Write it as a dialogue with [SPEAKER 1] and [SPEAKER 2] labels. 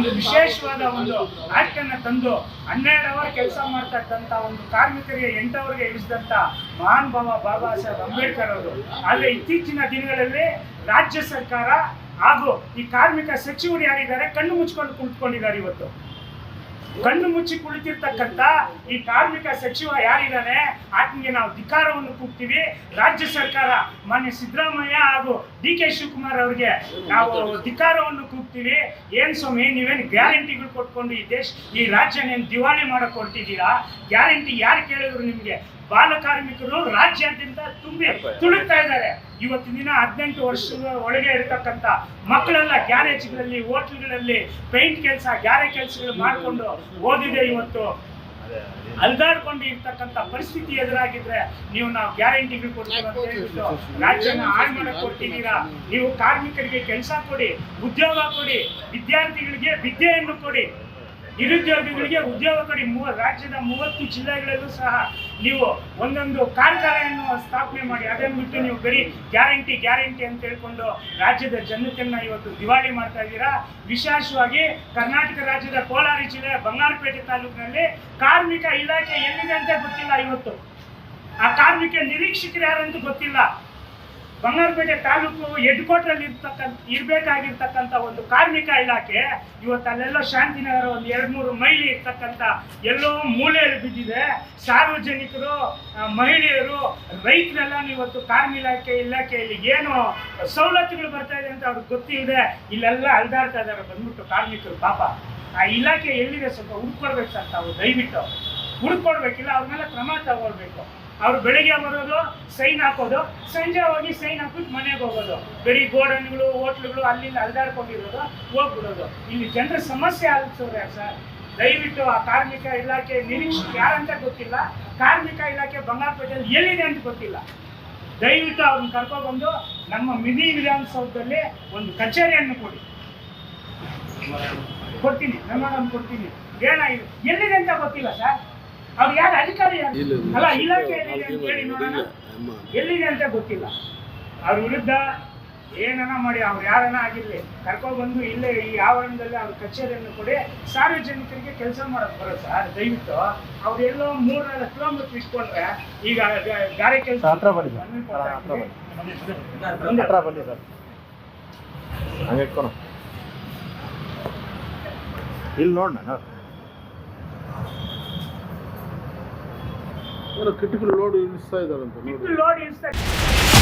[SPEAKER 1] ಒಂದು ವಿಶೇಷವಾದ ಒಂದು ಆಕ್ಟನ್ನು ತಂದು ಹನ್ನೆರಡು ಅವರ್ ಕೆಲಸ ಮಾಡ್ತಕ್ಕಂಥ ಒಂದು ಕಾರ್ಮಿಕರಿಗೆ ಎಂಟು ಇಳಿಸಿದಂಥ ಮಹಾನ್ ಭಾವ ಬಾಬಾ ಸಾಹೇಬ್ ಅಂಬೇಡ್ಕರ್ ಅವರು. ಆದರೆ ಇತ್ತೀಚಿನ ದಿನಗಳಲ್ಲಿ ರಾಜ್ಯ ಸರ್ಕಾರ ಹಾಗೂ ಈ ಕಾರ್ಮಿಕ ಸಚಿವರು ಯಾರಿದ್ದಾರೆ ಕಣ್ಣು ಮುಚ್ಕೊಂಡು ಕುಳಿತುಕೊಂಡಿದ್ದಾರೆ ಇವತ್ತು. ಕಣ್ಣು ಮುಚ್ಚಿ ಕುಳಿತಿರ್ತಕ್ಕಂಥ ಈ ಕಾರ್ಮಿಕ ಸಚಿವ ಯಾರಿದ್ದಾನೆ ಆತನಿಗೆ ನಾವು ಧಿಕಾರವನ್ನು ಕೂಗ್ತೀವಿ. ರಾಜ್ಯ ಸರ್ಕಾರ ಮಾನ್ಯ ಸಿದ್ದರಾಮಯ್ಯ ಹಾಗೂ ಡಿ ಕೆ ಶಿವಕುಮಾರ್ ಅವರಿಗೆ ನಾವು ಧಿಕಾರವನ್ನು ಕೂಗ್ತೀವಿ. ಏನ್ ಸ್ವಾಮಿ, ನೀವೇನು ಗ್ಯಾರಂಟಿಗಳು ಕೊಟ್ಕೊಂಡು ಈ ದೇಶ, ಈ ರಾಜ್ಯನೇನು ದಿವಾಳಿ ಮಾಡಕ್ ಹೊರಟಿದ್ದೀರಾ? ಗ್ಯಾರಂಟಿ ಯಾರು ಕೇಳಿದ್ರು ನಿಮ್ಗೆ? ಬಾಲ ಕಾರ್ಮಿಕರು ರಾಜ್ಯಾದ್ಯಂತ ತುಂಬಿ ತುಳುಕ್ತಾ ಇದ್ದಾರೆ. ಇವತ್ತಿನ ದಿನ ಹದಿನೆಂಟು ವರ್ಷದ ಒಳಗೆ ಇರತಕ್ಕಂಥ ಮಕ್ಕಳೆಲ್ಲ ಗ್ಯಾರೇಜ್ಗಳಲ್ಲಿ, ಹೋಟ್ಲ್ಗಳಲ್ಲಿ ಪೇಂಟ್ ಕೆಲಸ, ಗ್ಯಾರೆ ಕೆಲಸಗಳು ಮಾಡಿಕೊಂಡು ಓದಿದೆ ಇವತ್ತು. ಅಲ್ದಾಡ್ಕೊಂಡು ಇರ್ತಕ್ಕಂಥ ಪರಿಸ್ಥಿತಿ ಎದುರಾಗಿದ್ರೆ ನೀವು ನಾವು ಗ್ಯಾರಂಟಿಗಳು ಕೊಡ್ತೀವಿ ಅಂತ ರಾಜ್ಯನ ಹಾಳು ಮಾಡಕ್ ಕೊಟ್ಟಿದ್ದೀರಾ ನೀವು ಕಾರ್ಮಿಕರಿಗೆ ಕೆಲಸ ಕೊಡಿ, ಉದ್ಯೋಗ ಕೊಡಿ, ವಿದ್ಯಾರ್ಥಿಗಳಿಗೆ ವಿದ್ಯೆಯನ್ನು ಕೊಡಿ. ನಿರುದ್ಯೋಗಿಗಳಿಗೆ ಉದ್ಯೋಗ ಕೊಡಿ. ಮೂವ ರಾಜ್ಯದ ಮೂವತ್ತು ಜಿಲ್ಲೆಗಳಲ್ಲೂ ಸಹ ನೀವು ಒಂದೊಂದು ಕಾರ್ಖಾನೆಯನ್ನು ಸ್ಥಾಪನೆ ಮಾಡಿ. ಅದನ್ನು ಬಿಟ್ಟು ನೀವು ಬರೀ ಗ್ಯಾರಂಟಿ ಗ್ಯಾರಂಟಿ ಅಂತ ಹೇಳ್ಕೊಂಡು ರಾಜ್ಯದ ಜನತೆಯನ್ನ ಇವತ್ತು ದಿವಾಳಿ ಮಾಡ್ತಾ ಇದ್ದೀರಾ? ವಿಶೇಷವಾಗಿ ಕರ್ನಾಟಕ ರಾಜ್ಯದ ಕೋಲಾರ ಜಿಲ್ಲೆ ಬಂಗಾರಪೇಟೆ ತಾಲೂಕಿನಲ್ಲಿ ಕಾರ್ಮಿಕ ಇಲಾಖೆ ಎಲ್ಲಿದೆ ಅಂತ ಗೊತ್ತಿಲ್ಲ ಇವತ್ತು. ಆ ಕಾರ್ಮಿಕ ನಿರೀಕ್ಷಕರು ಯಾರಂತೂ ಗೊತ್ತಿಲ್ಲ. ಬಂಗಾರಪೇಟೆ ತಾಲೂಕು ಹೆಡ್ ಕ್ವಾರ್ಟರ್ ಇರ್ತಕ್ಕಂಥ, ಇರಬೇಕಾಗಿರ್ತಕ್ಕಂಥ ಒಂದು ಕಾರ್ಮಿಕ ಇಲಾಖೆ, ಇವತ್ತು ಅಲ್ಲೆಲ್ಲೋ ಶಾಂತಿನಗರ ಒಂದು ಎರಡು ಮೂರು ಮೈಲಿ ಇರ್ತಕ್ಕಂಥ ಎಲ್ಲೋ ಮೂಲೆಯಲ್ಲಿ ಬಿದ್ದಿದೆ. ಸಾರ್ವಜನಿಕರು ಮಹಿಳೆಯರು, ರೈತರೆಲ್ಲ ಇವತ್ತು ಕಾರ್ಮಿಕ ಇಲಾಖೆ, ಇಲಾಖೆಯಲ್ಲಿ ಏನು ಸವಲತ್ತುಗಳು ಬರ್ತಾ ಇದೆ ಅಂತ ಅವ್ರಿಗೆ ಗೊತ್ತಿಲ್ಲದೆ ಇಲ್ಲೆಲ್ಲ ಅಲ್ದಾಡ್ತಾ ಇದ್ದಾರೆ. ಬಂದ್ಬಿಟ್ಟು ಕಾರ್ಮಿಕರು ಪಾಪ. ಆ ಇಲಾಖೆ ಎಲ್ಲಿದೆ ಸ್ವಲ್ಪ ಹುಡ್ಕೊಡ್ಬೇಕು ಸರ್ ತಾವು ದಯವಿಟ್ಟು. ಹುಡ್ಕೊಡ್ಬೇಕಿಲ್ಲ ಅವ್ರ ಮೇಲೆ ಕ್ರಮ ತಗೊಳ್ಬೇಕು. ಅವ್ರು ಬೆಳಿಗ್ಗೆ ಬರೋದು, ಸೈನ್ ಹಾಕೋದು, ಸಂಜೆ ಹೋಗಿ ಸೈನ್ ಹಾಕ್ಬಿಟ್ಟು ಮನೆಗೆ ಹೋಗೋದು. ಬರೀ ಗೋಡನ್ಗಳು ಹೋಟ್ಲುಗಳು ಅಲ್ಲಿಂದ ಅಲ್ದಾಡ್ಕೊಂಡಿರೋದು, ಹೋಗ್ಬಿಡೋದು. ಇಲ್ಲಿ ಜನರ ಸಮಸ್ಯೆ ಆಲಿಸೋರೆ ಸರ್? ದಯವಿಟ್ಟು ಆ ಕಾರ್ಮಿಕ ಇಲಾಖೆ ನಿರೀಕ್ಷೆ ಯಾರಂತ ಗೊತ್ತಿಲ್ಲ. ಕಾರ್ಮಿಕ ಇಲಾಖೆ ಬಂಗಾರಪೇಟೆಯಲ್ಲಿ ಎಲ್ಲಿದೆ ಅಂತ ಗೊತ್ತಿಲ್ಲ. ದಯವಿಟ್ಟು ಅವ್ರನ್ನ ಕರ್ಕೊಬಂದು ನಮ್ಮ ಮಿನಿ ವಿಧಾನಸೌಧದಲ್ಲಿ ಒಂದು ಕಚೇರಿಯನ್ನು ಕೊಡಿ. ಕೊಡ್ತೀನಿ ನಮ್ಮ ಕೊಡ್ತೀನಿ. ಏನಾಗಿದೆ? ಎಲ್ಲಿದೆ ಅಂತ ಗೊತ್ತಿಲ್ಲ ಸರ್? ಅವ್ರು ಯಾರು ಅಧಿಕಾರಿ ಯಾರು? ಅಲ್ಲ ಇಲಾಖೆ ಎಲ್ಲಿದೆ ಅಂತ ಹೇಳಿ ನೋಡೋಣ. ಎಲ್ಲಿದೆ ಅಂತ ಗೊತ್ತಿಲ್ಲ. ಅವ್ರ ವಿರುದ್ಧ ಏನನ ಮಾಡಿ ಅವ್ರು ಯಾರನ್ನ ಆಗಿರ್ಲಿ ಕರ್ಕೊಬಂದು ಇಲ್ಲೇ ಈ ಆವರಣದಲ್ಲಿ ಅವ್ರ ಕಚೇರಿಯನ್ನು ಕೊಡಿ. ಸಾರ್ವಜನಿಕರಿಗೆ ಕೆಲಸ ಮಾಡಕ್ ಬರೋ ಸರ್ ದಯವಿಟ್ಟು ಅವ್ರೆಲ್ಲೋ ಮೂರ್ ನಾಲ್ಕು ಕಿಲೋಮೀಟರ್ ಇಟ್ಕೊಂಡ್ರೆ ಈಗ ಗಾರೆ ಕೆಲಸ
[SPEAKER 2] ಹತ್ರ ಬನ್ನಿ ಸರ್. ಹತ್ರ ಬನ್ನಿ. ಹತ್ರ ಬನ್ನಿ ಸರ್. ಹಂಗೆ ಇಟ್ಕೊಣ ಇಲ್ಲಿ ನೋಡೋಣ
[SPEAKER 3] ಏನೋ ಕಿಟಕಿಲು ಲೋಡ್ ಇಳಿಸ್ತಾ ಇದ್ದಾರಂತೆ ನೋಡಿ
[SPEAKER 1] ಲೋಡ್ ಇನ್ಸ್ಪೆಕ್ಟ್